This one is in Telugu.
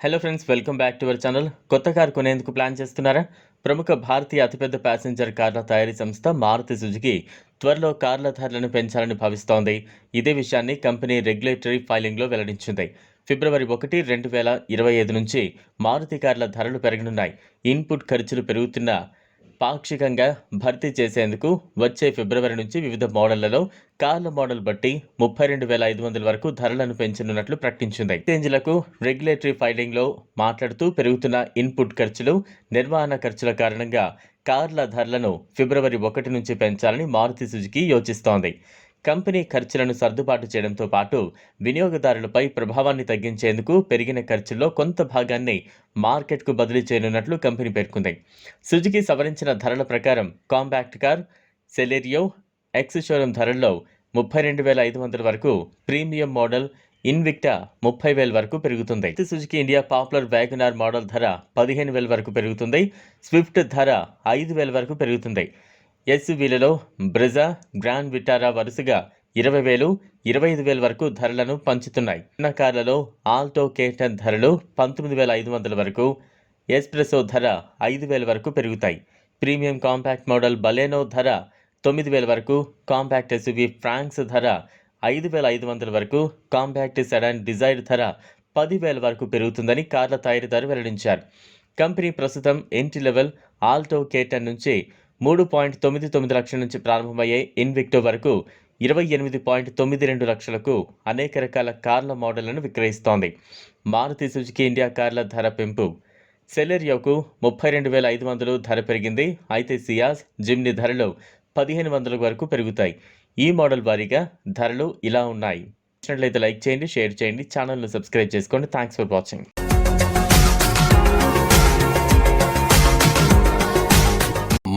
Hello friends welcome back to our channel కొత్త కారు కొనేందుకు ప్లాన్ చేస్తున్నారా? ప్రముఖ భారతీయ అతిపెద్ద ప్యాసింజర్ కార్ల తయారీ సంస్థ మారుతి సుజుకి త్వరలో కార్ల ధరలను పెంచాలని భావిస్తోంది. ఇదే విషయాన్ని కంపెనీ రెగ్యులేటరీ ఫైలింగ్లో వెల్లడించింది. ఫిబ్రవరి ఒకటి రెండు వేల ఇరవై ఐదు నుంచి మారుతి కార్ల ధరలు పెరగనున్నాయి. ఇన్పుట్ ఖర్చులు పెరుగుతున్న పాక్షికంగా భర్తీ చేసేందుకు వచ్చే ఫిబ్రవరి నుంచి వివిధ మోడళ్ళలో కార్ల మోడల్ బట్టి ముప్పై రెండు వేల ఐదు వందల వరకు ధరలను పెంచనున్నట్లు ప్రకటించింది. ఎక్స్చేంజ్లకు రెగ్యులేటరీ ఫైలింగ్లో మాట్లాడుతూ పెరుగుతున్న ఇన్పుట్ ఖర్చులు నిర్వహణ ఖర్చుల కారణంగా కార్ల ధరలను ఫిబ్రవరి ఒకటి నుంచి పెంచాలని మారుతి సుజుకి యోచిస్తోంది. కంపెనీ ఖర్చులను సర్దుబాటు చేయడంతో పాటు వినియోగదారులపై ప్రభావాన్ని తగ్గించేందుకు పెరిగిన ఖర్చుల్లో కొంత భాగాన్ని మార్కెట్కు బదిలీ చేయనున్నట్లు కంపెనీ పేర్కొంది. సుజుకి సవరించిన ధరల ప్రకారం compact car Celerio ex showroom ధరల్లో ముప్పై రెండు వేల ఐదు వందల వరకు ప్రీమియం మోడల్ ఇన్విక్టా ముప్పై వేల వరకు పెరుగుతుంది. Suzuki India popular WagonR model ధర పదిహేను వేల వరకు పెరుగుతుంది. స్విఫ్ట్ ధర ఐదు వేల వరకు పెరుగుతుంది. ఎస్యూవీలలో బ్రెజా గ్రాండ్ విటారా వరుసగా ఇరవై వేలు ఇరవై ఐదు వేల వరకు ధరలను పంచుతున్నాయి. చిన్న కార్లలో ఆల్టో కేటన్ ధరలు పంతొమ్మిది వేల ఐదు వందల వరకు ఎస్ప్రెసో ధర ఐదు వేల వరకు పెరుగుతాయి. ప్రీమియం కాంపాక్ట్ మోడల్ బలేనో ధర తొమ్మిది వేల వరకు కాంపాక్ట్ ఎస్యువి ఫ్రాంక్స్ ధర ఐదు వేల ఐదు వందల వరకు కాంపాక్ట్ సెడాన్ డిజైర్ ధర పదివేల వరకు పెరుగుతుందని కార్ల తయారీదారు వెల్లడించారు. కంపెనీ ప్రస్తుతం ఎంట్రీ లెవెల్ ఆల్టో కేటన్ నుంచి మూడు పాయింట్ తొమ్మిది తొమ్మిది లక్షల నుంచి ప్రారంభమయ్యే ఇన్విక్టో వరకు ఇరవై ఎనిమిది పాయింట్ తొమ్మిది రెండు లక్షలకు అనేక రకాల కార్ల మోడళ్ళను విక్రయిస్తోంది. మారుతి సుజుకి ఇండియా కార్ల ధర పెంపు. సెలెరియోకు ముప్పై రెండు వేల ఐదు వందలు ధర పెరిగింది. అయితే సియాస్ జిమ్ని ధరలు పదిహేను వందల వరకు పెరుగుతాయి. ఈ మోడల్ వారీగా ధరలు ఇలా ఉన్నాయి. నచ్చినట్లయితే లైక్ చేయండి షేర్ చేయండి ఛానల్ను సబ్స్క్రైబ్ చేసుకోండి. Thanks for watching.